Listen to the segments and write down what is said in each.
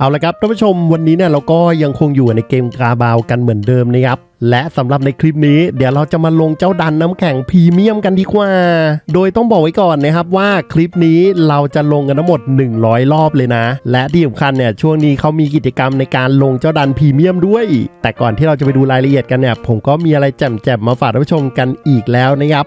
เอาละครับท่านผู้ชมวันนี้เนี่ยเราก็ยังคงอยู่ในเกมกาบาวกันเหมือนเดิมนะครับและสำหรับในคลิปนี้เดี๋ยวเราจะมาลงเจ้าดันน้ำแข็งพรีเมียมกันดีกว่า โดยต้องบอกไว้ก่อนนะครับว่าคลิปนี้เราจะลงกันทั้งหมด 100 รอบเลยนะ และที่สำคัญเนี่ยช่วงนี้เขามีกิจกรรมในการลงเจ้าดันพรีเมียมด้วย แต่ก่อนที่เราจะไปดูรายละเอียดกันเนี่ยผมก็มีอะไรแจ่มๆมาฝากท่านผู้ชมกันอีกแล้วนะครับ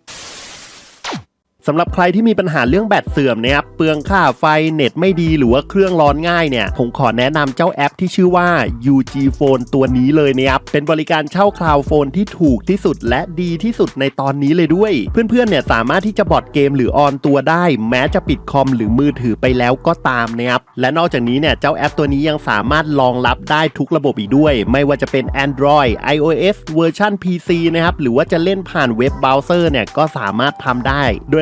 สำหรับใครที่มีปัญหาเรื่องแบตเสื่อมนะครับเปลืองค่าไฟเน็ตไม่ดีหรือว่าเครื่องร้อนง่ายเนี่ย ผมขอแนะนำเจ้าแอปที่ชื่อว่า UG Phone ตัวนี้เลยนะครับเป็นบริการเช่าคลาวด์โฟนที่ถูกที่สุดและดีที่สุดในตอนนี้เลยด้วย เพื่อนๆเนี่ยสามารถที่จะบอดเกมหรือออนตัวได้ แม้จะปิดคอมหรือมือถือไปแล้วก็ตามนะครับและนอกจากนี้เนี่ยเจ้าแอปตัวนี้ยังสามารถรองรับได้ทุกระบบอีกด้วย ไม่ว่าจะเป็น Android iOS เวอร์ชัน PC นะครับหรือว่าจะเล่นผ่านเว็บเบราว์เซอร์เนี่ยก็สามารถทำได้โดย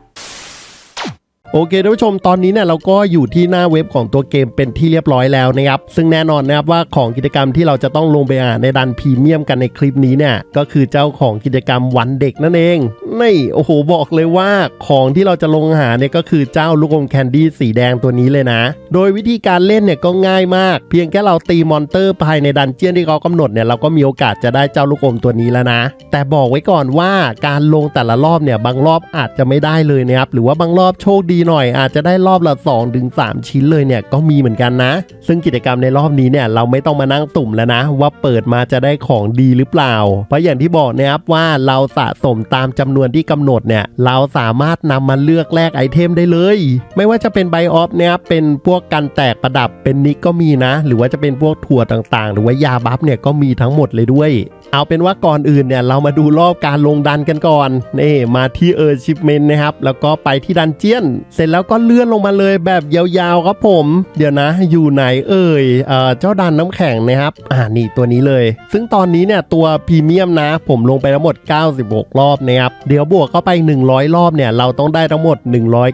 โอเคท่านผู้ชมตอนนี้เนี่ยเราก็อยู่ที่หน้าเว็บของตัวเกมเป็นที่เรียบร้อยแล้วนะครับ ซึ่งแน่นอนนะครับว่าของกิจกรรมที่เราจะต้องลงไปอ่านในดันพรีเมียมกันในคลิปนี้เนี่ยก็คือเจ้าของกิจกรรมวันเด็กนั่นเองนี่โอ้โหบอกเลยว่าของที่เราจะลงหาเนี่ยก็คือเจ้าลูกอมแคนดี้สีแดงตัวนี้เลยนะ โดยวิธีการเล่นเนี่ยก็ง่ายมาก เพียงแค่เราตีมอนเตอร์ภายในดันเจียนที่เขากำหนดเนี่ยเราก็มีโอกาสจะได้เจ้าลูกอมตัวนี้แล้วนะ แต่บอกไว้ก่อนว่าการลงแต่ละรอบเนี่ยบางรอบอาจจะไม่ได้เลยนะครับหรือว่าบางรอบโชคดีหน่อยอาจจะได้รอบละ2ถึง3ชิ้นเลยเนี่ยก็มีเหมือนกันนะ ซึ่งกิจกรรมในรอบนี้เนี่ยเราไม่ต้องมานั่งตุ่มแล้วนะ ว่าเปิดมาจะได้ของดีหรือเปล่า เพราะอย่างที่บอกนะครับว่าเราสะสมตามจำนวนที่กำหนดเนี่ยเราสามารถนำมาเลือกแลกไอเทมได้เลย ไม่ว่าจะเป็นไบออฟเนี่ยเป็นพวกกันแตกประดับเป็นนิกก็มีนะ หรือว่าจะเป็นพวกถั่วต่างๆ หรือว่ายาบัฟเนี่ยก็มีทั้งหมดเลยด้วย เอาเป็นว่าก่อนอื่นเนี่ยเรามาดูรอบการลงดันกันก่อนนี่มาที่เออร์ชิปเมนนะครับ แล้วก็ไปที่ดันเจียน เสร็จแล้วก็เลื่อนลงมาเลยแบบยาวๆครับผม เดี๋ยวนะ อยู่ไหนเอ่ยเอ่อเจ้าดันน้ำแข็งนะครับอ่านี่ตัวนี้เลย ซึ่งตอนนี้เนี่ยตัวพรีเมียมนะ ผมลงไปทั้งหมด 96 รอบนะครับเดี๋ยวบวกเข้าไป 100 รอบเนี่ยเราต้องได้ทั้งหมด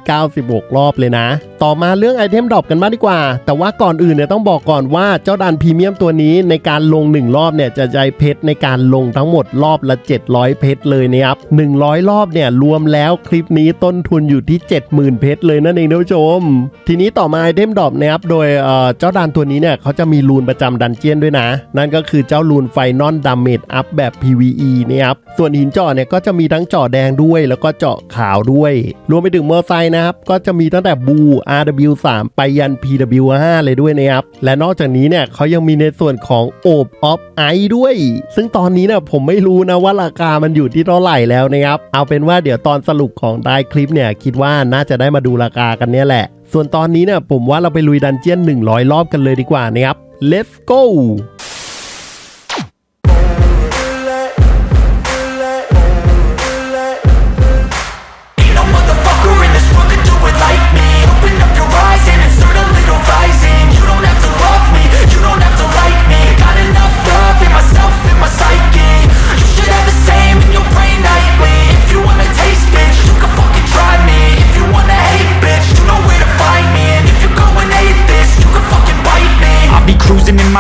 196 รอบเลยนะ ต่อมาเรื่องไอเทมดรอปกันมากดีกว่า แต่ว่าก่อนอื่นเนี่ยต้องบอกก่อนว่าเจ้าดันพรีเมียมตัวนี้ในการลง 1 รอบเนี่ยจะใช้เพชรในการลงทั้งหมดรอบละ 700 เพชรเลยนะครับ100 รอบเนี่ยรวมแล้วคลิปนี้ต้นทุนอยู่ที่ 70,000 เพชรเลยนั่นเองท่านผู้ชม ทีนี้ต่อมาไอเทมดรอปนะครับโดยเจ้าดันตัวนี้เนี่ยเขาจะมีรูนประจำดันเจียนด้วยนะ นั่นก็คือเจ้ารูนไฟนอลดาเมจอัพแบบ PVE นะครับส่วนหินเจาะเนี่ยก็จะมีทั้งเจาะแดงด้วย แล้วก็เจาะขาวด้วย รวมไปถึงเมอร์ไซค์นะครับก็จะมีตั้งแต่บู RW3 ไปยัน PW5 เลยด้วยนะครับและนอกจากนี้เนี่ยเขายังมีในส่วนของโอบออฟไอด้วย ซึ่งตอนนี้เนี่ยผมไม่รู้นะว่าราคามันอยู่ที่เท่าไหร่แล้วนะครับ เอาเป็นว่าเดี๋ยวตอนสรุปของท้ายคลิปเนี่ยคิดว่าน่าจะได้มาดูราคากันเนี่ยแหละ ส่วนตอนนี้เนี่ยผมว่าเราไปลุยดันเจียน 100 รอบกันเลยดีกว่านะครับ let's go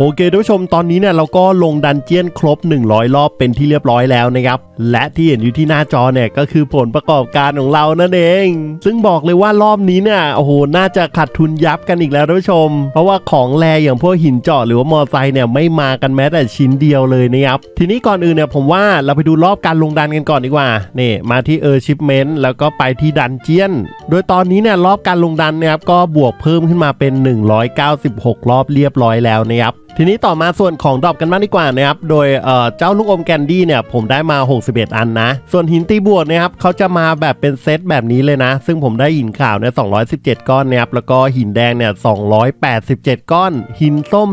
โอเคท่านผู้ชมตอนนี้เนี่ยเราก็ลงดันเจียนครบ 100 รอบเป็นที่เรียบร้อยแล้วนะครับ และที่เห็นอยู่ที่หน้าจอเนี่ยก็คือผลประกอบการของเรานั่นเอง ซึ่งบอกเลยว่ารอบนี้เนี่ยโอ้โหน่าจะขาดทุนยับกันอีกแล้วท่านผู้ชม เพราะว่าของแรอย่างพวกหินเจาะหรือว่ามอไซค์เนี่ยไม่มากันแม้แต่ชิ้นเดียวเลยนะครับทีนี้ก่อนอื่นเนี่ยผมว่าเราไปดูรอบการลงดันกันก่อนดีกว่านี่มาที่เออชิปเมนต์แล้วก็ไปที่ดันเจียน โดยตอนนี้เนี่ยรอบการลงดันนะครับก็บวกเพิ่มขึ้นมาเป็น 196 รอบเรียบร้อยแล้วนะครับทีนี้ต่อมาส่วนของดรอปกันบ้างดีกว่านะครับ โดยเอ่อเจ้าลูกอมแคนดี้เนี่ยผมได้มา 61 อันนะ ส่วนหินตีบวกนะครับเขาจะมาแบบเป็นเซตแบบนี้เลยนะ ซึ่งผมได้หินขาวเนี่ย 217 ก้อนนะครับ แล้วก็หินแดงเนี่ย 287 ก้อน หินส้ม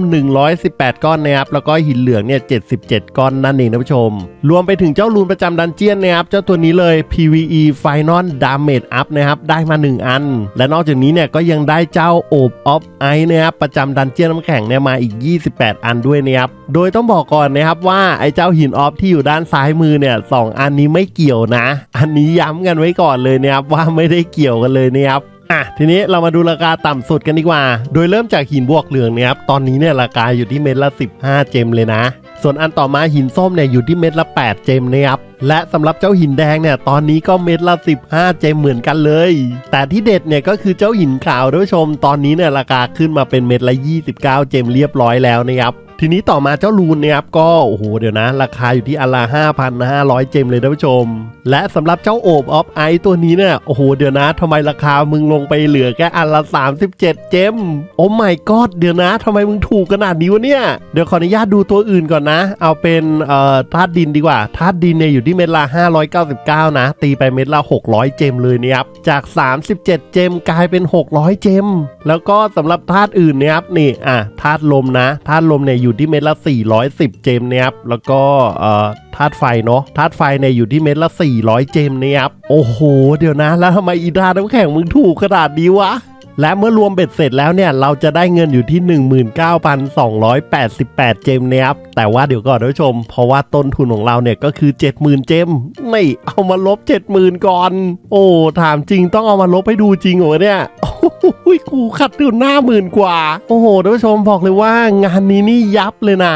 118 ก้อนนะครับ แล้วก็หินเหลืองเนี่ย 77 ก้อนนั่นเองนะผู้ชม รวมไปถึงเจ้ารูนประจำดันเจียนนะครับ เจ้าตัวนี้เลย PVE Final Damage Up นะครับ ได้มา 1 อัน และนอกจากนี้เนี่ยก็ยังได้เจ้าโอบออฟไอนะครับประจำดันเจียนน้ำแข็งเนี่ยมาอีก 20 18 อันด้วยนะครับ โดยต้องบอกก่อนนะครับว่าไอ้เจ้าหินออฟที่อยู่ด้านซ้ายมือเนี่ยสอันนี้ไม่เกี่ยวนะ อันนี้ย้ำกันไว้ก่อนเลยนะครับว่าไม่ได้เกี่ยวกันเลยนะครับอะทีนี้เรามาดูราคาต่ำสุดกันดีกว่า โดยเริ่มจากหินบวกเหลืองนะครับ ตอนนี้เนี่ยราคาอยู่ที่เม็ดละ 15 เจมเลยนะ ส่วนอันต่อมาหินส้มเนี่ยอยู่ที่เม็ดละ 8 เจมนะครับ และสำหรับเจ้าหินแดงเนี่ยตอนนี้ก็เม็ดละ 15 เจมเหมือนกันเลย แต่ที่เด็ดเนี่ยก็คือเจ้าหินขาวท่านผู้ชม ตอนนี้เนี่ยราคาขึ้นมาเป็นเม็ดละ 29 เจมเรียบร้อยแล้วนะครับ ทีนี้ต่อมาเจ้าลูนเนี่ยครับก็โอ้โหเดี๋ยวนะ ราคาอยู่ที่อันละ5,500 เจมเลยท่านผู้ชม และสำหรับเจ้าโอบออฟไอตัวนี้เนี่ยโอ้โหเดี๋ยวนะทำไมราคามึงลงไปเหลือแค่อันละ 37 เจม โอ้ไม่กอดเดี๋ยวนะทำไมมึงถูกขนาดนี้วะเนี่ย เดี๋ยวขออนุญาตดูตัวอื่นก่อนนะ เอาเป็นเอ่อธาตุดินดีกว่าธาตุดินเนี่ยอยู่ที่เม็ดละ 599 นะ ตีไปเม็ดละ 600 เจมเลยเนี่ยครับจาก 37 เจมกลายเป็น 600 เจม แล้วก็สำหรับธาตุอื่นเนี่ยครับนี่อะธาตุลมนะธาตุลมเนี่ยอยู่ที่เม็ดละ 410 เจมเนี่ยครับแล้วก็เอ่อธาตุไฟเนาะธาตุไฟเนี่ยอยู่ที่เม็ดละ 400 เจมเนี่ยครับโอ้โห เดี๋ยวนะ แล้วทำไมอีธาตุน้ำแข็งมึงถูกขนาดนี้วะ และเมื่อรวมเบ็ดเสร็จแล้วเนี่ย เราจะได้เงินอยู่ที่ 19,288 เจมนะครับแต่ว่าเดี๋ยวก่อนท่านผู้ชม เพราะว่าต้นทุนของเราเนี่ยก็คือ 70,000 เจมไม่เอามาลบ 70,000 ก่อน โอ้ ถามจริงต้องเอามาลบให้ดูจริงเหรอเนี่ยโอ้ยกูขัดทุนหน้าหมื่นกว่า โอ้โหท่านผู้ชมบอกเลยว่างานนี้นี่ยับเลยนะ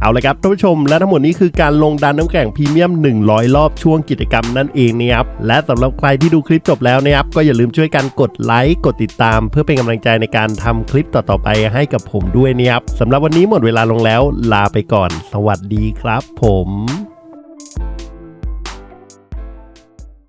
เอาละครับท่านผู้ชมและทั้งหมดนี้คือการลงดันน้ำแข็งพรีเมียม 100 รอบช่วงกิจกรรมนั่นเองนะครับและสำหรับใครที่ดูคลิปจบแล้วนะครับก็อย่าลืมช่วยกันกดไลค์กดติดตาม เพื่อเป็นกำลังใจในการทำคลิปต่อๆไปให้กับผมด้วยนะครับสำหรับวันนี้หมดเวลาลงแล้ว ลาไปก่อน สวัสดีครับผม